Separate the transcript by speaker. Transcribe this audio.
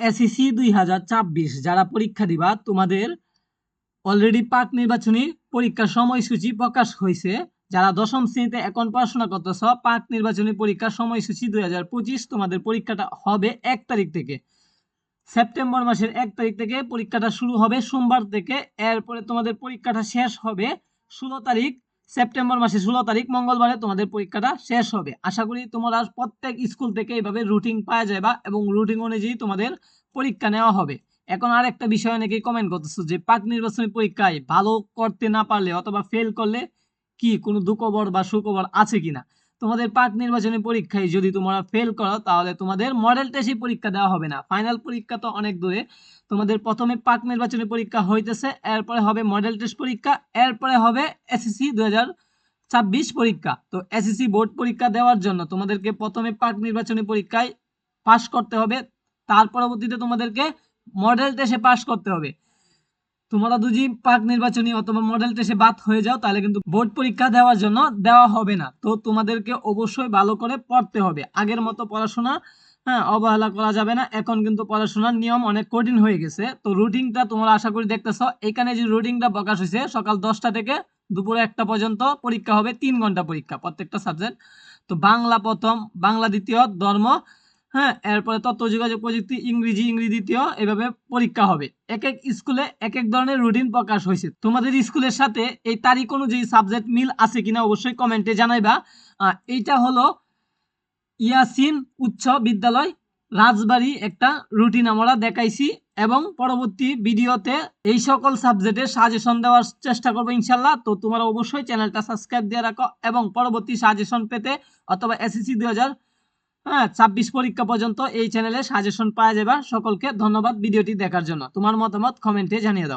Speaker 1: ACC দুই হাজার ছাব্বিশ, যারা পরীক্ষা দিবা, তোমাদের অলরেডি পাক নির্বাচনী পরীক্ষার সময়সূচি প্রকাশ হয়েছে যারা দশম শ্রেণীতে এখন পড়াশোনা করতেছ, পাক নির্বাচনী পরীক্ষার সময়সূচি দুই হাজার পঁচিশ, তোমাদের পরীক্ষাটা হবে এক তারিখ থেকে। সেপ্টেম্বর মাসের এক তারিখ থেকে পরীক্ষাটা শুরু হবে সোমবার থেকে। এরপরে তোমাদের পরীক্ষাটা শেষ হবে ষোলো তারিখ সেপ্টেম্বর মাসে ষোলো তারিখ, মঙ্গলবারে তোমাদের পরীক্ষাটা শেষ হবে। আশা করি তোমরা প্রত্যেক স্কুল থেকে এইভাবে রুটিন পাওয়া যাবে এবং রুটিন অনুযায়ী তোমাদের পরীক্ষা নেওয়া হবে। এখন আর একটা বিষয় অনেকেই কমেন্ট করতেছো যে, পাক নির্বাচনী পরীক্ষায় ভালো করতে না পারলে অথবা ফেল করলে কি কোনো দুঃখবর বা সুখবর আছে কিনা? তোমাদের পাক নির্বাচনী পরীক্ষায় যদি তোমরা ফেল করো, তাহলে তোমাদের মডেল টেস্টে পরীক্ষা দেওয়া হবে না। ফাইনাল পরীক্ষা তো অনেক দূরে। তোমাদের প্রথমে পাক নির্বাচনী পরীক্ষা হইতেছে, এরপরে হবে মডেল টেস্ট পরীক্ষা, এরপরে হবে এসএসসি দু হাজার ছাব্বিশ পরীক্ষা। তো এসএসসি বোর্ড পরীক্ষা দেওয়ার জন্য তোমাদেরকে প্রথমে পাক নির্বাচনী পরীক্ষায় পাশ করতে হবে, তার পরবর্তীতে তোমাদেরকে মডেল টেস্টে পাশ করতে হবে। তোমরা যদি পাক নির্বাচনী অথবা মডেল টেস্টে বাদ হয়ে যাও, তাহলে কিন্তু বোর্ড পরীক্ষা দেওয়ার জন্য দেওয়া হবে না। তো তোমাদেরকে অবশ্যই ভালো করে পড়তে হবে। আগের মতো পড়াশোনা হ্যাঁ অবহেলা করা যাবে না। এখন কিন্তু পড়াশোনার নিয়ম অনেক কঠিন হয়ে গেছে। তো রুটিনটা তোমরা আশা করি দেখতেছ। এখানে যে রুটিনটা প্রকাশ হয়েছে, সকাল দশটা থেকে দুপুরে একটা পর্যন্ত পরীক্ষা হবে, তিন ঘণ্টা পরীক্ষা প্রত্যেকটা সাবজেক্ট তো বাংলা প্রথম, বাংলা দ্বিতীয়, ধর্ম হ্যাঁ এরপরে তথ্য যোগাযোগ প্রযুক্তি, ইংরেজি ইংরেজি দ্বিতীয় এভাবে পরীক্ষা হবে। এক এক স্কুলে এক এক ধরনের রুটিন প্রকাশ হয়েছে। তোমাদের স্কুলের সাথে এই তারিখ অনুযায়ী সাবজেক্ট মিল আছে কিনা অবশ্যই কমেন্টে জানাইবা। এইটা হলো ইয়াসিন উচ্চ বিদ্যালয়, রাজবাড়ি একটা রুটিন আমরা দেখাইছি এবং পরবর্তী ভিডিওতে এই সকল সাবজেক্টের সাজেশন দেওয়ার চেষ্টা করব ইনশাল্লাহ। তো তোমরা অবশ্যই চ্যানেলটা সাবস্ক্রাইব দিয়ে রাখো এবং পরবর্তী সাজেশন পেতে অথবা এসএসসি দুই হাজার হ্যাঁ ছাব্বিশ পরীক্ষা পর্যন্ত এই চ্যানেলে সাজেশন পাওয়া যাবে। সকলকে ধন্যবাদ ভিডিওটি দেখার জন্য। তোমার মতামত কমেন্টে জানিয়ে দাও।